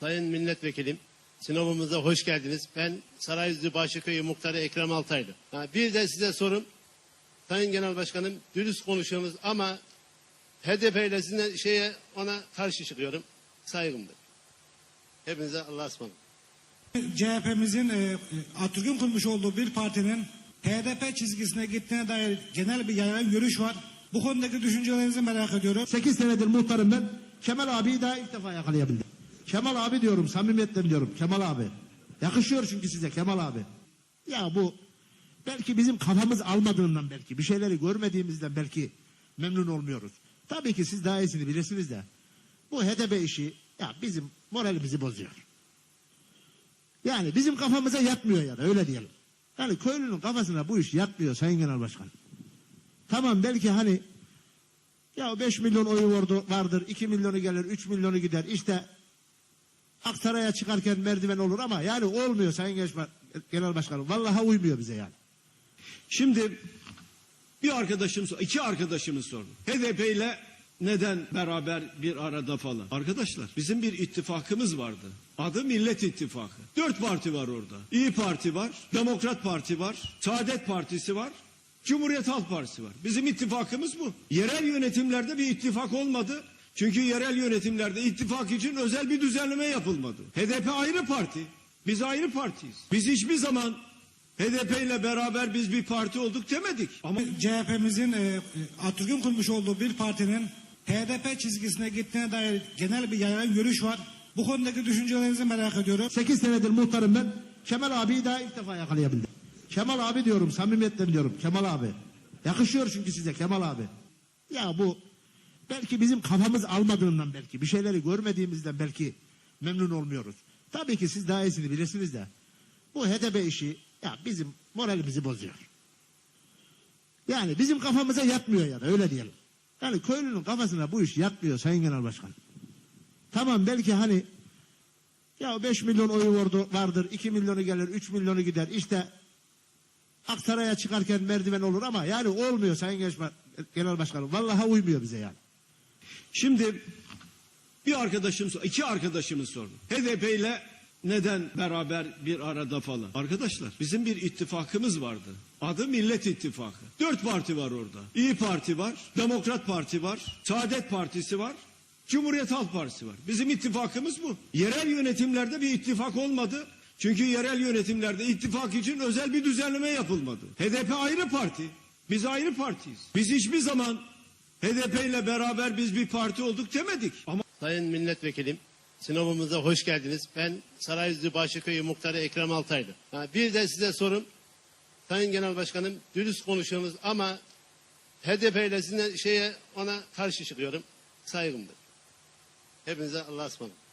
Sayın Milletvekilim, Sinop'umuza hoş geldiniz. Ben Sarayüzü Başıköy'ü Muhtarı Ekrem Altaylı. Ha, bir de size sorum. Sayın Genel Başkanım, dürüst konuşuyorsunuz ama HDP ile sizinle şeye ona karşı çıkıyorum. Saygımdır. Hepinize Allah'a ısmarladık. CHP'mizin e, Atatürk'ün kurmuş olduğu bir partinin HDP çizgisine gittiğine dair genel bir yaygın görüş var. Bu konudaki düşüncelerinizi merak ediyorum. 8 senedir muhtarım ben. Kemal abiyi daha ilk defa yakalayabildim. Kemal abi diyorum, samimiyetle diyorum. Kemal abi. Yakışıyor çünkü size Kemal abi. Ya bu belki bizim kafamız almadığından belki bir şeyleri görmediğimizden belki memnun olmuyoruz. Tabii ki siz daha iyisini bilirsiniz de bu HDP işi ya bizim moralimizi bozuyor. Yani bizim kafamıza yatmıyor ya da öyle diyelim. Yani köylünün kafasına bu iş yatmıyor Sayın Genel Başkan. Tamam belki hani ya 5 milyon oyu vardı- vardır, 2 milyonu gelir, 3 milyonu gider. İşte Aksaray'a çıkarken merdiven olur ama yani olmuyor Sayın Genel Başkanım. Vallahi uymuyor bize yani. Şimdi bir arkadaşım, iki arkadaşımız sordu. HDP ile neden beraber bir arada falan? Arkadaşlar bizim bir ittifakımız vardı. Adı Millet İttifakı. Dört parti var orada. İyi Parti var, Demokrat Parti var, Saadet Partisi var, Cumhuriyet Halk Partisi var. Bizim ittifakımız bu. Yerel yönetimlerde bir ittifak olmadı. Çünkü yerel yönetimlerde ittifak için özel bir düzenleme yapılmadı. HDP ayrı parti. Biz ayrı partiyiz. Biz hiçbir zaman HDP ile beraber biz bir parti olduk demedik. Ama CHP'mizin e, Atatürk'ün kurmuş olduğu bir partinin HDP çizgisine gittiğine dair genel bir yaygın görüş var. Bu konudaki düşüncelerinizi merak ediyorum. 8 senedir muhtarım ben. Kemal abiyi daha ilk defa yakalayabildim. Kemal abi diyorum, samimiyetle diyorum. Kemal abi. Yakışıyor çünkü size Kemal abi. Ya bu belki bizim kafamız almadığından belki bir şeyleri görmediğimizden belki memnun olmuyoruz. Tabii ki siz daha iyisini bilirsiniz de bu HDP işi ya bizim moralimizi bozuyor. Yani bizim kafamıza yatmıyor ya da öyle diyelim. Yani köylünün kafasına bu iş yatmıyor Sayın Genel Başkan. Tamam belki hani ya 5 milyon oyu vardı, vardır, 2 milyonu gelir, 3 milyonu gider. İşte Aksaray'a çıkarken merdiven olur ama yani olmuyor Sayın Genel Başkanım. Vallahi uymuyor bize yani. Şimdi bir arkadaşım, iki arkadaşımız sordu. HDP ile neden beraber bir arada falan? Arkadaşlar bizim bir ittifakımız vardı. Adı Millet İttifakı. Dört parti var orada. İyi Parti var, Demokrat Parti var, Saadet Partisi var, Cumhuriyet Halk Partisi var. Bizim ittifakımız bu. Yerel yönetimlerde bir ittifak olmadı. Çünkü yerel yönetimlerde ittifak için özel bir düzenleme yapılmadı. HDP ayrı parti. Biz ayrı partiyiz. Biz hiçbir zaman HDP ile beraber biz bir parti olduk demedik. Ama Sayın Milletvekilim, Sinop'umuza hoş geldiniz. Ben Sarayüzü Başıköy'ü Muhtarı Ekrem Altaylı. Ha, bir de size sorum. Sayın Genel Başkanım, dürüst konuşuyorsunuz ama HDP ile sizinle şeye ona karşı çıkıyorum. Saygımdır. Hepinize Allah'a ısmarladık.